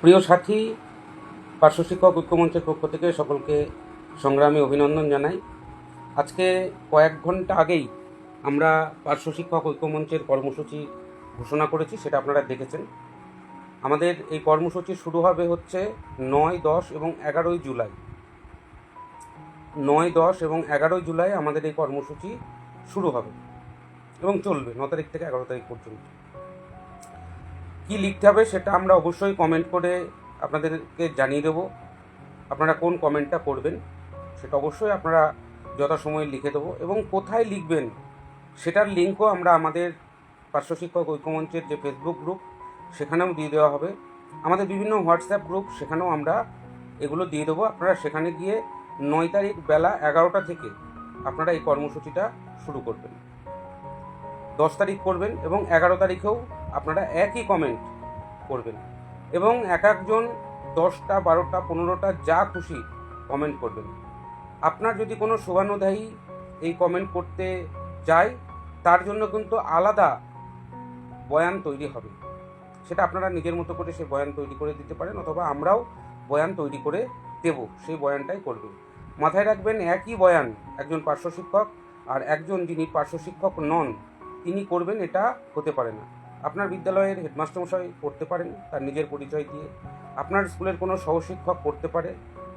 প্রিয় সাথী, পার্শ্ব শিক্ষক ঐক্যমঞ্চের পক্ষ থেকে সকলকে সংগ্রামী অভিনন্দন জানাই। আজকে কয়েক ঘণ্টা আগেই আমরা পার্শ্ব শিক্ষক ঐক্যমঞ্চের কর্মসূচি ঘোষণা করেছি, সেটা আপনারা দেখেছেন। আমাদের এই কর্মসূচি শুরু হবে হচ্ছে নয়, দশ এবং এগারোই জুলাই। নয়, দশ এবং এগারোই জুলাই আমাদের এই কর্মসূচি শুরু হবে এবং চলবে, ন তারিখ থেকে এগারো তারিখ পর্যন্ত। কি লিখতে হবে সেটা আমরা অবশ্যই কমেন্ট করে আপনাদেরকে জানিয়ে দেবো। আপনারা কোন কমেন্টটা করবেন সেটা অবশ্যই আপনারা যথাসময়ে লিখে দেবো এবং কোথায় লিখবেন সেটার লিঙ্কও আমরা আমাদের পার্শ্ব শিক্ষক ঐক্যমঞ্চের যে ফেসবুক গ্রুপ সেখানেও দিয়ে দেওয়া হবে। আমাদের বিভিন্ন হোয়াটসঅ্যাপ গ্রুপ সেখানেও আমরা এগুলো দিয়ে দেবো। আপনারা সেখানে গিয়ে নয় তারিখ বেলা এগারোটা থেকে আপনারা এই কর্মসূচিটা শুরু করবেন। দশ তারিখ করবেন এবং এগারো তারিখেও আপনারা একই কমেন্ট করবেন। এবং এক একজন দশটা, বারোটা, পনেরোটা যা খুশি কমেন্ট করবেন। আপনার যদি কোনো শুভানুধ্যায়ী এই কমেন্ট করতে যায়, তার জন্য কিন্তু আলাদা বয়ান তৈরি হবে। সেটা আপনারা নিজের মতো করে সেই বয়ান তৈরি করে দিতে পারেন অথবা আমরাও বয়ান তৈরি করে দেব, সেই বয়ানটাই করবেন। মাথায় রাখবেন একই বয়ান, একজন পার্শ্ব শিক্ষক আর একজন যিনি পার্শ্ব শিক্ষক নন তিনি করবেন এটা হতে পারে না। আপনার বিদ্যালয়ের হেডমাস্টারমশাই করতে পারেন, তার নিজের পরিচয় দিয়ে। আপনার স্কুলের কোনো সহশিক্ষক করতে পারে।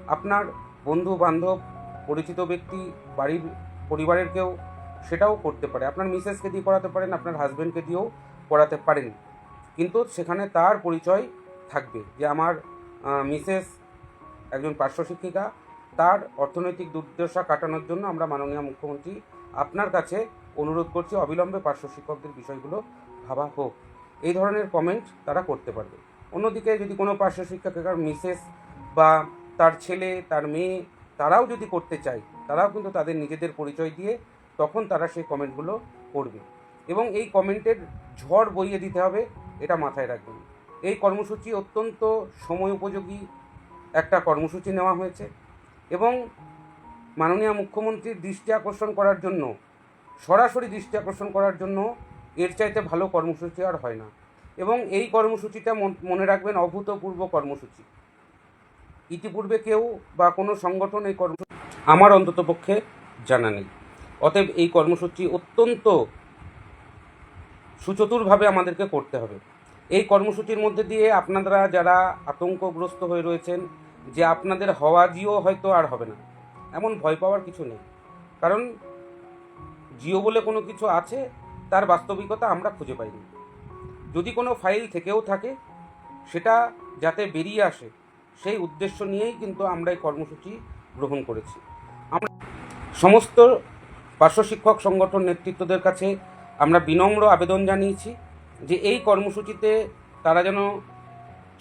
আপনার বন্ধু বান্ধব পরিচিত ব্যক্তি, বাড়ির পরিবারের কেউ সেটাও করতে পারে। আপনার মিসেসকে দিয়ে করাতে পারেন, আপনার হাজব্যান্ডকে দিয়েও করাতে পারেন। কিন্তু সেখানে তার পরিচয় থাকবে যে আমার মিসেস একজন পার্শ্ব শিক্ষিকা, তার অর্থনৈতিক দুর্দশা কাটানোর জন্য আমরা মাননীয় মুখ্যমন্ত্রী আপনার কাছে অনুরোধ করছি, অবিলম্বে পার্শ্ব শিক্ষকদের বিষয়গুলো ভাবা হোক। এই ধরনের কমেন্ট তারা করতে পারবে। অন্যদিকে যদি কোনো পার্শ্ব শিক্ষকের মিসেস বা তার ছেলে, তার মেয়ে তারাও যদি করতে চায়, তারাও কিন্তু তাদের নিজেদের পরিচয় দিয়ে তখন তারা সেই কমেন্টগুলো করবে। এবং এই কমেন্টের ঝড় বইয়ে দিতে হবে, এটা মাথায় রাখবেন। এই কর্মসূচি অত্যন্ত সময় উপযোগী একটা কর্মসূচি নেওয়া হয়েছে এবং মাননীয় মুখ্যমন্ত্রীর দৃষ্টি আকর্ষণ করার জন্য সরাসরি দৃষ্টি আকর্ষণ করার জন্য এর চাইতে ভালো কর্মসূচি আর হয় না। এবং এই কর্মসূচিটা মন- রাখবেন অভূতপূর্ব কর্মসূচি। ইতিপূর্বে কেউ বা কোনো সংগঠন এই কর্মসূচি আমার অন্ততপক্ষে জানা নেই। অতএব এই কর্মসূচি অত্যন্ত সুচতুরভাবে আমাদেরকে করতে হবে। এই কর্মসূচির মধ্যে দিয়ে আপনারা যারা আতঙ্কগ্রস্ত হয়ে রয়েছেন যে আপনাদের হওয়া জিও হয়তো আর হবে না, এমন ভয় পাওয়ার কিছু নেই। কারণ জিও বলে কোনো কিছু আছে, তার বাস্তবিকতা আমরা খুঁজে পাইনি। যদি কোনো ফাইল থেকেও থাকে, সেটা যাতে বেরিয়ে আসে, সেই উদ্দেশ্য নিয়েই কিন্তু আমরা এই কর্মসূচি গ্রহণ করেছি। আমরা সমস্ত পার্শ্ব শিক্ষক সংগঠন নেতৃত্বদের কাছে আমরা বিনম্র আবেদন জানিয়েছি যে এই কর্মসূচিতে তারা যেন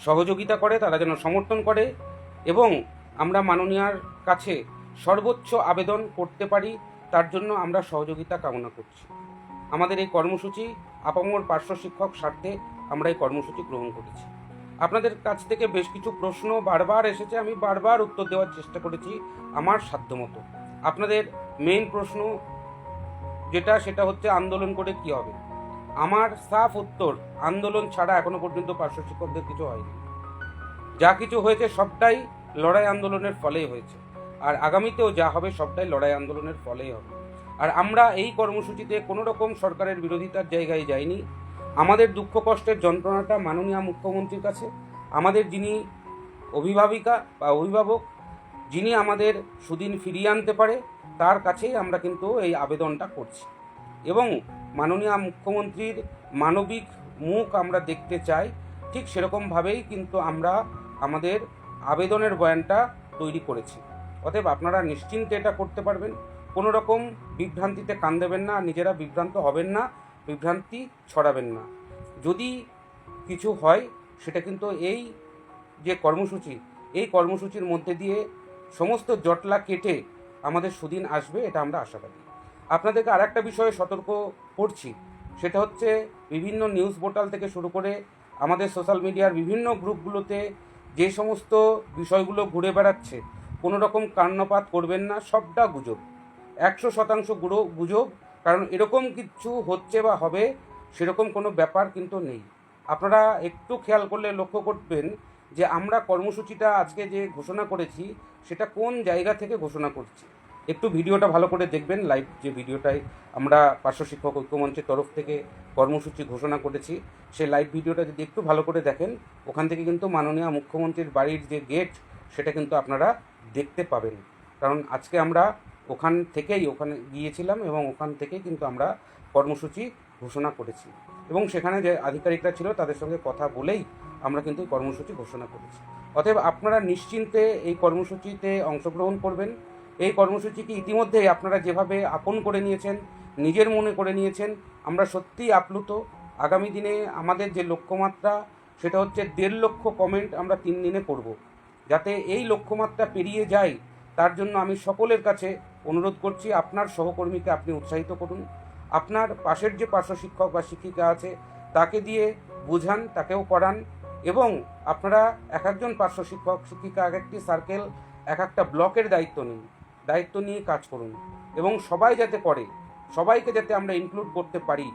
সহযোগিতা করে, তারা যেন সমর্থন করে এবং আমরা মাননীয়ার কাছে সর্বোচ্চ আবেদন করতে পারি তার জন্য আমরা সহযোগিতা কামনা করছি। আমাদের এই কর্মসূচি আপামর পার্শ্ব শিক্ষক স্বার্থে আমরা এই কর্মসূচি গ্রহণ করেছি। আপনাদের কাছ থেকে বেশ কিছু প্রশ্ন বারবার এসেছে, আমি বারবার উত্তর দেওয়ার চেষ্টা করেছি আমার সাধ্যমতো। আপনাদের মেইন প্রশ্ন যেটা, সেটা হচ্ছে আন্দোলন করে কি হবে? আমার সাফ উত্তর, আন্দোলন ছাড়া এখনও পর্যন্ত পার্শ্ব শিক্ষকদের কিছু হয়নি। যা কিছু হয়েছে সবটাই লড়াই আন্দোলনের ফলেই হয়েছে। আর আগামীতেও যা হবে সবটাই লড়াই আন্দোলনের ফলেই হবে। আর আমরা এই কর্মসূচিতে কোনো রকম সরকারের বিরোধিতার জায়গায় যাইনি। আমাদের দুঃখ কষ্টের যন্ত্রণাটা মাননীয় মুখ্যমন্ত্রীর কাছে। আমাদের যিনি অভিভাবিকা বা অভিভাবক, যিনি আমাদের সুদিন ফিরিয়ে আনতে পারে, তার কাছেই আমরা কিন্তু এই আবেদনটা করছি। এবং মাননীয় মুখ্যমন্ত্রীর মানবিক মুখ আমরা দেখতে চাই, ঠিক সেরকমভাবেই কিন্তু আমরা আমাদের আবেদনের বয়ানটা তৈরি করেছি। অতএব আপনারা নিশ্চিন্তে এটা করতে পারবেন। কোনো রকম বিভ্রান্তিতে কান দেবেন না, নিজেরা বিভ্রান্ত হবেন না, বিভ্রান্তি ছড়াবেন না। যদি কিছু হয়, সেটা কিন্তু এই যে কর্মসূচি, এই কর্মসূচির মধ্যে দিয়ে সমস্ত জটলা কেটে আমাদের সুদিন আসবে, এটা আমরা আশাবাদী আপনাদেরকে আর একটা বিষয়ে সতর্ক করছি, সেটা হচ্ছে বিভিন্ন নিউজ পোর্টাল থেকে শুরু করে আমাদের সোশ্যাল মিডিয়ার বিভিন্ন গ্রুপগুলোতে যে সমস্ত বিষয়গুলো ঘুরে বেড়াচ্ছে কোনো রকম কান্নপাত করবেন না, সবটা গুজব। একশো শতাংশ গুঁড়ো গুজব, কারণ এরকম কিছু হচ্ছে বা হবে, সেরকম কোনো ব্যাপার কিন্তু নেই। আপনারা একটু খেয়াল করলে লক্ষ্য করবেন যে আমরা কর্মসূচিটা আজকে যে ঘোষণা করেছি, সেটা কোন জায়গা থেকে ঘোষণা করছি। একটু ভিডিওটা ভালো করে দেখবেন, লাইভ যে ভিডিওটাই আমরা পার্শ্ব শিক্ষক ঐক্যমঞ্চের তরফ থেকে কর্মসূচি ঘোষণা করেছি, সেই লাইভ ভিডিওটা যদি একটু ভালো করে দেখেন, ওখান থেকে কিন্তু মাননীয় মুখ্যমন্ত্রীর বাড়ির যে গেট, সেটা কিন্তু আপনারা দেখতে পাবেন। কারণ আজকে আমরা ওখান থেকেই, ওখানে গিয়েছিলাম এবং ওখান থেকেই কিন্তু আমরা কর্মসূচি ঘোষণা করেছি। এবং সেখানে যে আধিকারিকরা ছিল তাদের সঙ্গে কথা বলেই আমরা কিন্তু কর্মসূচি ঘোষণা করেছি। অতএব আপনারা নিশ্চিন্তে এই কর্মসূচিতে অংশগ্রহণ করবেন। এই কর্মসূচিকে ইতিমধ্যেই আপনারা যেভাবে আপন করে নিয়েছেন, নিজের মনে করে নিয়েছেন, আমরা সত্যিই আপ্লুত। আগামী দিনে আমাদের যে লক্ষ্যমাত্রা, সেটা হচ্ছে দেড় লক্ষ কমেন্ট আমরা তিন দিনে করব। যাতে এই লক্ষ্যমাত্রা পেরিয়ে যায়, তার জন্য আমি সকলের কাছে অনুরোধ করছি, আপনার সহকর্মীকে আপনি উৎসাহিত করুন। আপনার পাশের যে পার্শ্ব শিক্ষক বা শিক্ষিকা আছে, তাকে দিয়ে বোঝান, তাকেও করান এবং আপনারা এক একজন পার্শ্ব শিক্ষক, শিক্ষিকা, এক একটি সার্কেল এক একটা ব্লকের দায়িত্ব নিন, দায়িত্ব নিয়ে কাজ করুন এবং সবাই যাতে করে সবাইকে যাতে আমরা ইনক্লুড করতে পারি,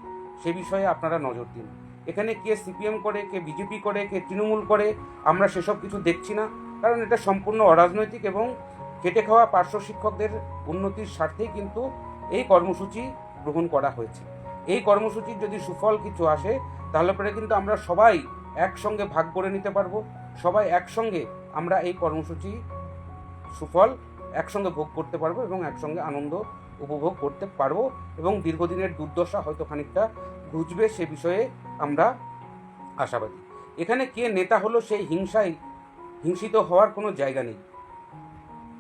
সে বিষয়ে আপনারা নজর দিন। এখানে কে সিপিএম করে, কে বিজেপি করে, কে তৃণমূল করে, আমরা সেসব কিছু দেখছি না। কারণ এটা সম্পূর্ণ অরাজনৈতিক এবং খেটে খাওয়া পার্শ্ব শিক্ষকদের উন্নতির স্বার্থেই কিন্তু এই কর্মসূচি গ্রহণ করা হয়েছে। এই কর্মসূচির যদি সুফল কিছু আসে, তাহলে পরে কিন্তু আমরা সবাই একসঙ্গে ভাগ করে নিতে পারব। সবাই একসঙ্গে আমরা এই কর্মসূচি সুফল একসঙ্গে ভোগ করতে পারব এবং একসঙ্গে আনন্দ উপভোগ করতে পারব এবং দীর্ঘদিনের দুর্দশা হয়তো খানিকটা ঘুচবে সে বিষয়ে আমরা আশাবাদী। এখানে কে নেতা হলো সেই হিংসায় হিংসিত হওয়ার কোনো জায়গা নেই।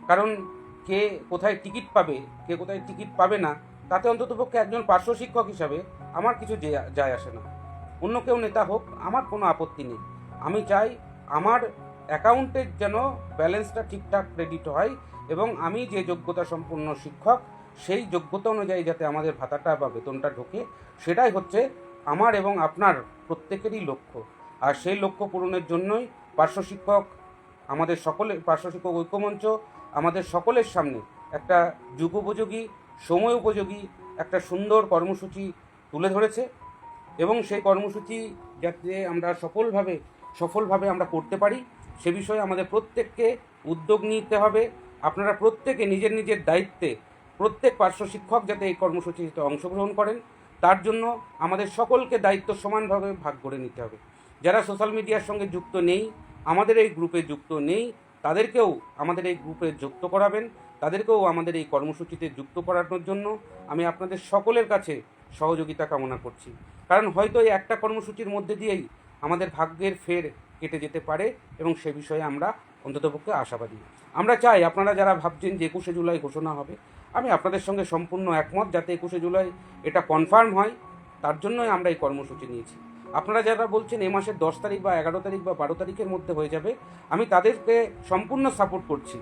কারণ কে কোথায় টিকিট পাবে, কে কোথায় টিকিট পাবে না, তাতে অন্ততপক্ষে একজন পার্শ্ব শিক্ষক হিসাবে আমার কিছু যায় আসে না। অন্য কেউ নেতা হোক, আমার কোনো আপত্তি নেই। আমি চাই আমার অ্যাকাউন্টের যেন ব্যালেন্সটা ঠিকঠাক ক্রেডিট হয় এবং আমি যে যোগ্যতা সম্পন্ন শিক্ষক, সেই যোগ্যতা অনুযায়ী যাতে আমাদের ভাতাটা বা বেতনটা ঢোকে, সেটাই হচ্ছে আমার এবং আপনার প্রত্যেকেরই লক্ষ্য। আর সেই লক্ষ্য পূরণের জন্যই পার্শ্ব শিক্ষক আমাদের সকলের পার্শ্ব শিক্ষক ঐক্যমঞ্চ, আমাদের সকলের সামনে একটা যুগোপযোগী সময় উপযোগী একটা সুন্দর কর্মসূচি তুলে ধরেছে এবং সেই কর্মসূচি যাতে আমরা সফলভাবে সফলভাবে আমরা করতে পারি, সে বিষয়ে আমাদের প্রত্যেককে উদ্যোগ নিতে হবে। আপনারা প্রত্যেকে নিজের নিজের দায়িত্বে প্রত্যেক পার্শ্ব শিক্ষক যাতে এই কর্মসূচিতে অংশগ্রহণ করেন, তার জন্য আমাদের সকলকে দায়িত্ব সমানভাবে ভাগ করে নিতে হবে। যারা সোশ্যাল মিডিয়ার সঙ্গে যুক্ত নেই আমাদের এই গ্রুপে যুক্ত নেই, তাদেরকেও আমাদের এই গ্রুপে যুক্ত করাবেন, তাদেরকেও আমাদের এই কর্মসূচিতে যুক্ত করানোর জন্য আমি আপনাদের সকলের কাছে সহযোগিতা কামনা করছি। কারণ হয়তো এই একটা কর্মসূচির মধ্যে দিয়েই আমাদের ভাগ্যের ফের কেটে যেতে পারে এবং সে বিষয়ে আমরা অন্ততপক্ষে আশাবাদী। আমরা চাই আপনারা যারা ভাবছেন যে একুশে জুলাই ঘোষণা হবে, আমি আপনাদের সঙ্গে সম্পূর্ণ একমত যাতে একুশে জুলাই এটা কনফার্ম হয়, তার জন্যই আমরা এই কর্মসূচি নিয়েছি। আপনারা যারা বলছেন এ মাসের দশ তারিখ বা এগারো তারিখ বা বারো তারিখের মধ্যে হয়ে যাবে, আমি তাদেরকে সম্পূর্ণ সাপোর্ট করছি।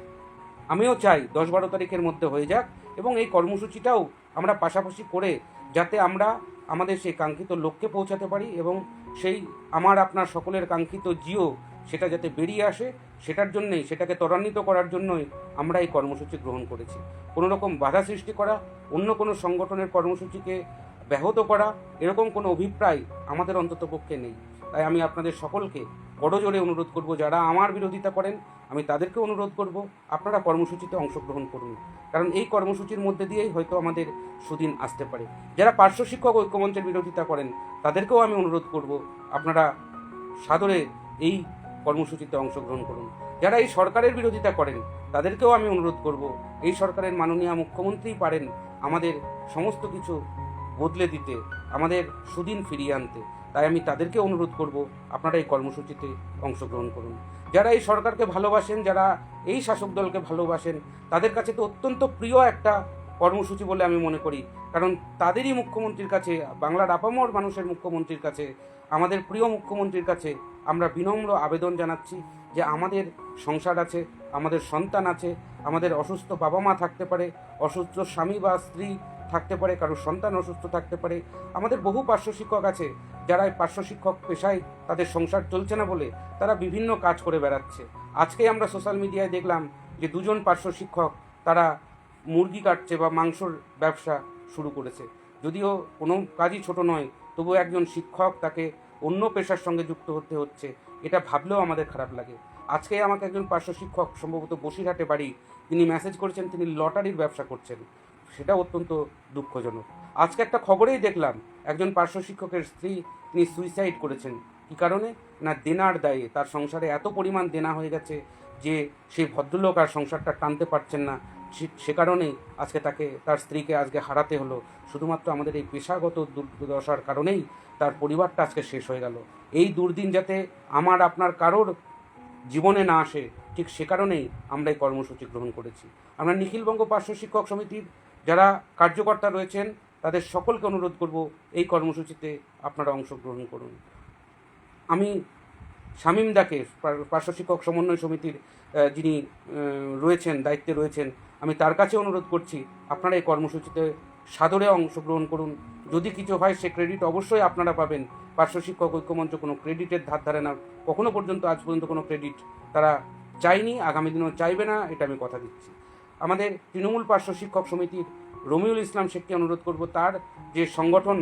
আমিও চাই দশ বারো তারিখের মধ্যে হয়ে যাক এবং এই কর্মসূচিটাও আমরা পাশাপাশি করে যাতে আমরা আমাদের সেই কাঙ্ক্ষিত লক্ষ্যে পৌঁছাতে পারি এবং সেই আমার, আপনার সকলের কাঙ্ক্ষিত জিও সেটা যাতে বেরিয়ে আসে, সেটার জন্যই, সেটাকে ত্বরান্বিত করার জন্যই আমরা এই কর্মসূচি গ্রহণ করেছি। কোনো রকম বাধা সৃষ্টি করা, অন্য কোনো সংগঠনের কর্মসূচিকে ব্যাহত করা এরকম কোনো অভিপ্রায় আমাদের অন্ততপক্ষে নেই। তাই আমি আপনাদের সকলকে বড় জোরে অনুরোধ করব, যারা আমার বিরোধিতা করেন, আমি তাদেরকে অনুরোধ করব, আপনারা কর্মসূচিতে অংশগ্রহণ করুন। কারণ এই কর্মসূচির মধ্যে দিয়েই হয়তো আমাদের সুদিন আসতে পারে। যারা পার্শ্ব শিক্ষক ঐক্যমঞ্চের বিরোধিতা করেন, তাদেরকেও আমি অনুরোধ করব, আপনারা সাদরে এই কর্মসূচিতে অংশগ্রহণ করুন। যারা এই সরকারের বিরোধিতা করেন, তাদেরকেও আমি অনুরোধ করব, এই সরকারের মাননীয় মুখ্যমন্ত্রীই পারেন আমাদের সমস্ত কিছু বদলে দিতে, আমাদের সুদিন ফিরিয়ে আনতে। তাই আমি তাদেরকে অনুরোধ করব, আপনারা এই কর্মসূচিতে অংশগ্রহণ করুন। যারা এই সরকারকে ভালোবাসেন, যারা এই শাসক দলকে ভালোবাসেন, তাদের কাছে তো অত্যন্ত প্রিয় একটা কর্মসূচি বলে আমি মনে করি। কারণ তাদেরই মুখ্যমন্ত্রীর কাছে, বাংলার আপামর মানুষের মুখ্যমন্ত্রীর কাছে, আমাদের প্রিয় মুখ্যমন্ত্রীর কাছে আমরা বিনম্র আবেদন জানাচ্ছি যে আমাদের সংসার আছে, আমাদের সন্তান আছে, আমাদের অসুস্থ বাবা মা থাকতে পারে, অসুস্থ স্বামী বা স্ত্রী থাকতে পারে, কারোর সন্তান অসুস্থ থাকতে পারে। আমাদের বহু পার্শ্ব শিক্ষক আছে, যারা পার্শ্ব শিক্ষক পেশায় তাদের সংসার চলছে না বলে তারা বিভিন্ন কাজ করে বেড়াচ্ছে। আজকে আমরা সোশ্যাল মিডিয়ায় দেখলাম যে দুজন পার্শ্ব শিক্ষক তারা মুরগি কাটছে বা মাংসর ব্যবসা শুরু করেছে। যদিও কোনো কাজই ছোট নয় তবু একজন শিক্ষক তাকে অন্য পেশার সঙ্গে যুক্ত হতে হচ্ছে, এটা ভাবলেও আমাদের খারাপ লাগে। আজকে আমাকে একজন পার্শ্ব শিক্ষক, সম্ভবত বসিরহাটে বাড়ি, তিনি মেসেজ করেছেন তিনি লটারির ব্যবসা করছেন। সেটা অত্যন্ত দুঃখজনক। আজকে একটা খবরেই দেখলাম, একজন পার্শ্ব শিক্ষকের স্ত্রী তিনি সুইসাইড করেছেন। কী কারণে? না দেনার দায়ে। তার সংসারে এত পরিমাণ দেনা হয়ে গেছে যে সেই ভদ্রলোক আর সংসারটা টানতে পারছেন না। সে- কারণেই আজকে তাকে, তার স্ত্রীকে আজকে হারাতে হলো। শুধুমাত্র আমাদের এই পেশাগত দুর্দশার কারণেই তার পরিবারটা আজকে শেষ হয়ে গেল। এই দুর্দিন যাতে আমার, আপনার কারোর জীবনে না আসে, ঠিক সে কারণেই আমরা এই কর্মসূচি গ্রহণ করেছি। আমরা নিখিলবঙ্গ পার্শ্ব শিক্ষক সমিতির যারা কার্যকর্তা রয়েছেন, তাদের সকলকে অনুরোধ করব, এই কর্মসূচিতে আপনারা অংশগ্রহণ করুন। আমি শামীম দাকে পার- পার্শ্ব শিক্ষক সমন্বয় সমিতির যিনি রয়েছেন, দায়িত্বে রয়েছেন, আমি তার কাছে অনুরোধ করছি, আপনারা এই কর্মসূচিতে সাদরে অংশগ্রহণ করুন। যদি কিছু হয়, সে ক্রেডিট অবশ্যই আপনারা পাবেন। পার্শ্ব শিক্ষক ঐক্যমঞ্চ কোনো ক্রেডিটের ধার ধারে না। কখনো পর্যন্ত আজ পর্যন্ত কোনো ক্রেডিট তারা চায়নি, আগামী দিনেও চাইবে না, এটা আমি কথা দিচ্ছি। আমাদের তৃণমূল পার্শ্ব শিক্ষক সমিতির রমিউল ইসলাম শেখকে অনুরোধ করব, তার যে সংগঠন,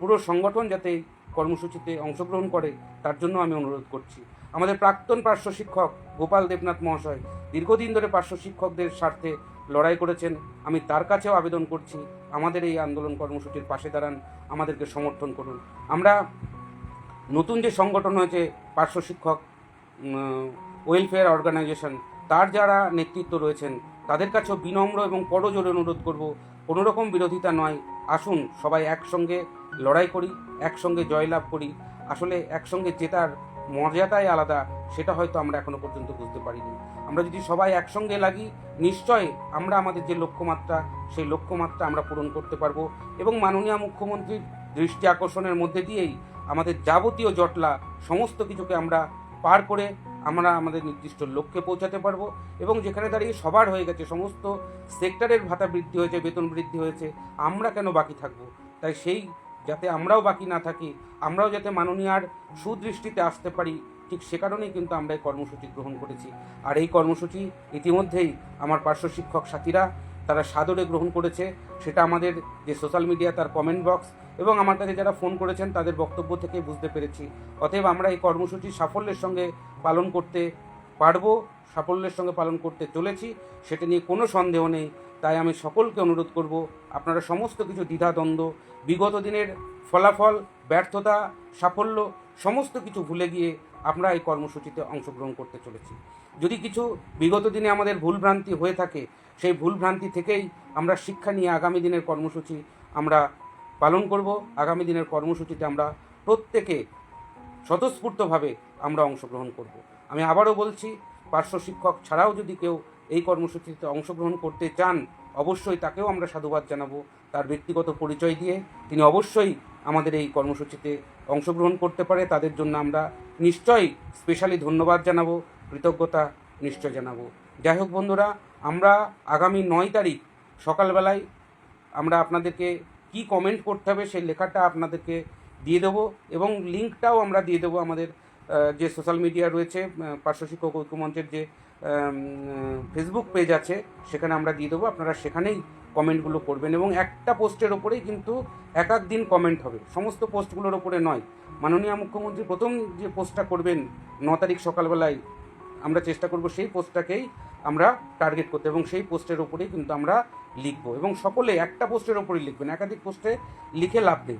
পুরো সংগঠন যাতে কর্মসূচিতে অংশগ্রহণ করে, তার জন্য আমি অনুরোধ করছি। আমাদের প্রাক্তন পার্শ্ব শিক্ষক গোপাল দেবনাথ মহাশয় দীর্ঘদিন ধরে পার্শ্ব শিক্ষকদের স্বার্থে লড়াই করেছেন। আমি তার কাছেও আবেদন করছি, আমাদের এই আন্দোলন কর্মসূচির পাশে দাঁড়ান, আমাদেরকে সমর্থন করুন। আমরা নতুন যে সংগঠন হয়েছে, পার্শ্ব শিক্ষক ওয়েলফেয়ার অর্গানাইজেশন তার যারা নেতৃত্ব রয়েছেন তাদের কাছেও বিনম্র এবং করজোরে অনুরোধ করব। কোনো রকম বিরোধিতা নয়। আসুন, সবাই একসঙ্গে লড়াই করি, একসঙ্গে জয়লাভ করি। আসলে একসঙ্গে জেতার মর্যাদাই আলাদা, সেটা হয়তো আমরা এখনও পর্যন্ত বুঝতে পারিনি। আমরা যদি সবাই একসঙ্গে লাগি, নিশ্চয় আমরা আমাদের যে লক্ষ্যমাত্রা, সেই লক্ষ্যমাত্রা আমরা পূরণ করতে পারব এবং মাননীয় মুখ্যমন্ত্রীর দৃষ্টি আকর্ষণের মধ্যে দিয়েই আমাদের যাবতীয় জটলা, সমস্ত কিছুকে আমরা পার করে আমরা আমাদের নির্দিষ্ট লক্ষ্যে পৌঁছাতে পারব এবং যেখানে দাঁড়িয়ে সবার হয়ে গেছে, সমস্ত সেক্টরের ভাতা বৃদ্ধি হয়েছে, বেতন বৃদ্ধি হয়েছে, আমরা কেন বাকি থাকব? তাই সেই যাতে আমরাও বাকি না থাকি, আমরাও যাতে মাননীয়ার সুদৃষ্টিতে আসতে পারি, ঠিক সে কারণেই কিন্তু আমরা এই কর্মসূচি গ্রহণ করেছি। আর এই কর্মসূচি ইতিমধ্যেই আমার পার্শ্ব শিক্ষক সাথীরা তারা সাদরে গ্রহণ করেছে, সেটা আমাদের যে সোশ্যাল মিডিয়া তার কমেন্ট বক্স এবং আমার কাছে যারা ফোন করেছেন, তাদের বক্তব্য থেকে বুঝতে পেরেছি। অতএব আমরা এই কর্মসূচি সাফল্যের সঙ্গে পালন করতে পারব, সাফল্যের সঙ্গে পালন করতে চলেছি, সেটা নিয়ে কোনো সন্দেহ নেই। তাই আমি সকলকে অনুরোধ করব, আপনারা সমস্ত কিছু দ্বিধাদ্বন্দ্ব বিগত দিনের ফলাফল, ব্যর্থতা, সাফল্য, সমস্ত কিছু ভুলে গিয়ে আমরা এই কর্মসূচিতে অংশগ্রহণ করতে চলেছি। যদি কিছু বিগত দিনে আমাদের ভুলভ্রান্তি হয়ে থাকে, সেই ভুলভ্রান্তি থেকেই আমরা শিক্ষা নিয়ে আগামী দিনের কর্মসূচি আমরা পালন করব। আগামী দিনের কর্মসূচিতে আমরা প্রত্যেকে স্বতঃস্ফূর্তভাবে আমরা অংশগ্রহণ করব। আমি আবারও বলছি, পার্শ্ব শিক্ষক ছাড়াও যদি কেউ এই কর্মসূচিতে অংশগ্রহণ করতে চান, অবশ্যই তাকেও আমরা সাধুবাদ জানাব। তার ব্যক্তিগত পরিচয় দিয়ে তিনি অবশ্যই আমাদের এই কর্মসূচিতে অংশগ্রহণ করতে পারে। তাদের জন্য আমরা নিশ্চয়ই স্পেশালি ধন্যবাদ জানাব। কৃতজ্ঞতা নিশ্চয় জানাব। যাই হোক বন্ধুরা, আমরা আগামী নয় তারিখ সকালবেলায় আমরা আপনাদেরকে কি কমেন্ট করতে হবে সেই লেখাটা আপনাদেরকে দিয়ে দেবো এবং লিঙ্কটাও আমরা দিয়ে দেবো আমাদের যে সোশ্যাল মিডিয়া রয়েছে পার্শ্ব শিক্ষক ঐক্যমঞ্চের যে ফেসবুক পেজ আছে, সেখানে আমরা দিয়ে দেবো। আপনারা সেখানেই কমেন্টগুলো করবেন এবং একটা পোস্টের ওপরেই কিন্তু এক এক দিন কমেন্ট হবে। সমস্ত পোস্টগুলোর ওপরে নয়। মাননীয় মুখ্যমন্ত্রী প্রথম যে পোস্টটা করবেন ন তারিখ সকালবেলায় আমরা চেষ্টা করব সেই পোস্টটাকেই আমরা টার্গেট করতে এবং সেই পোস্টের ওপরেই কিন্তু আমরা লিখব এবং সকলে একটা পোস্টের ওপরেই লিখবেন। একাধিক পোস্টে লিখে লাভ নেই।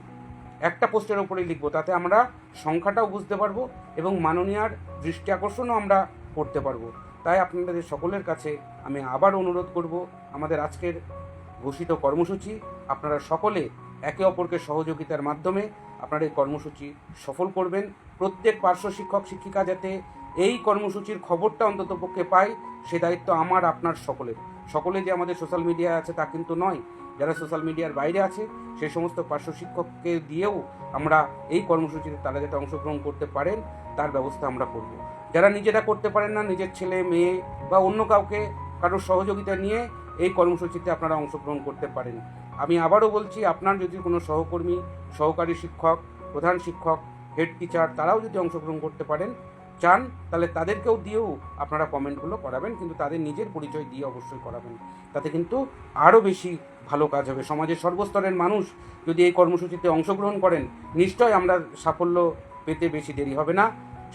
একটা পোস্টের ওপরেই লিখব তাতে আমরা সংখ্যাটাও বুঝতে পারব এবং মাননীয়ার দৃষ্টি আকর্ষণও আমরা করতে পারব। তাই আপনাদের সকলের কাছে আমি আবার অনুরোধ করব, আমাদের আজকের ঘোষিত কর্মসূচি, আপনারা সকলে একে অপরকে সহযোগিতার মাধ্যমে আপনারা এই কর্মসূচি সফল করবেন। প্রত্যেক পার্শ্ব শিক্ষক, শিক্ষিকা যাতে এই কর্মসূচির খবরটা অন্তত পক্ষে পায় সে দায়িত্ব আমার, আপনার সকলের। সকলে যে আমাদের সোশ্যাল মিডিয়া আছে তা কিন্তু নয়। যারা সোশ্যাল মিডিয়ার বাইরে আছে সেই সমস্ত পার্শ্ব শিক্ষককে দিয়েও আমরা এই কর্মসূচিতে তারা যাতে অংশগ্রহণ করতে পারেন, তার ব্যবস্থা আমরা করব। যারা নিজেরা করতে পারেন না, নিজের ছেলে, মেয়ে বা অন্য কাউকে কারোর সহযোগিতা নিয়ে এই কর্মসূচিতে আপনারা অংশগ্রহণ করতে পারেন। আমি আবারও বলছি, আপনার যদি কোনো সহকর্মী, সহকারী শিক্ষক, প্রধান শিক্ষক হেড টিচার তারাও যদি অংশগ্রহণ করতে পারেন চান, তাহলে তাদেরকেও দিয়েও আপনারা কমেন্টগুলো করাবেন, কিন্তু তাদের নিজের পরিচয় দিয়ে অবশ্যই করাবেন। তাতে কিন্তু আরও বেশি ভালো কাজ হবে। সমাজের সর্বস্তরের মানুষ যদি এই কর্মসূচিতে অংশগ্রহণ করেন নিশ্চয় আমরা সাফল্য পেতে বেশি দেরি হবে না।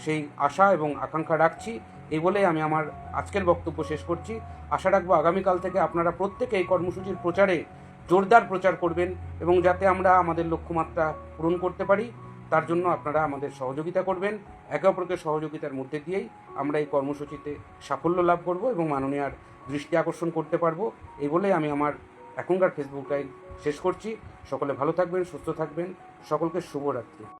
সেই আশা এবং আকাঙ্ক্ষা রাখছি। এই বলেই আমি আমার আজকের বক্তব্য শেষ করছি। আশা রাখব আগামীকাল থেকে আপনারা প্রত্যেকে এই কর্মসূচির প্রচারে জোরদার প্রচার করবেন এবং যাতে আমরা আমাদের লক্ষ্যমাত্রা পূরণ করতে পারি। তার জন্য আপনারা আমাদের সহযোগিতা করবেন। একে অপরকে সহযোগিতার মধ্যে দিয়েই আমরা এই কর্মসূচিতে সাফল্য লাভ করব এবং মাননীয়ার দৃষ্টি আকর্ষণ করতে পারব। এই বলেই আমি আমার এখনকার ফেসবুক লাইভ শেষ করছি। সকলে ভালো থাকবেন, সুস্থ থাকবেন। সকলকে শুভরাত্রি।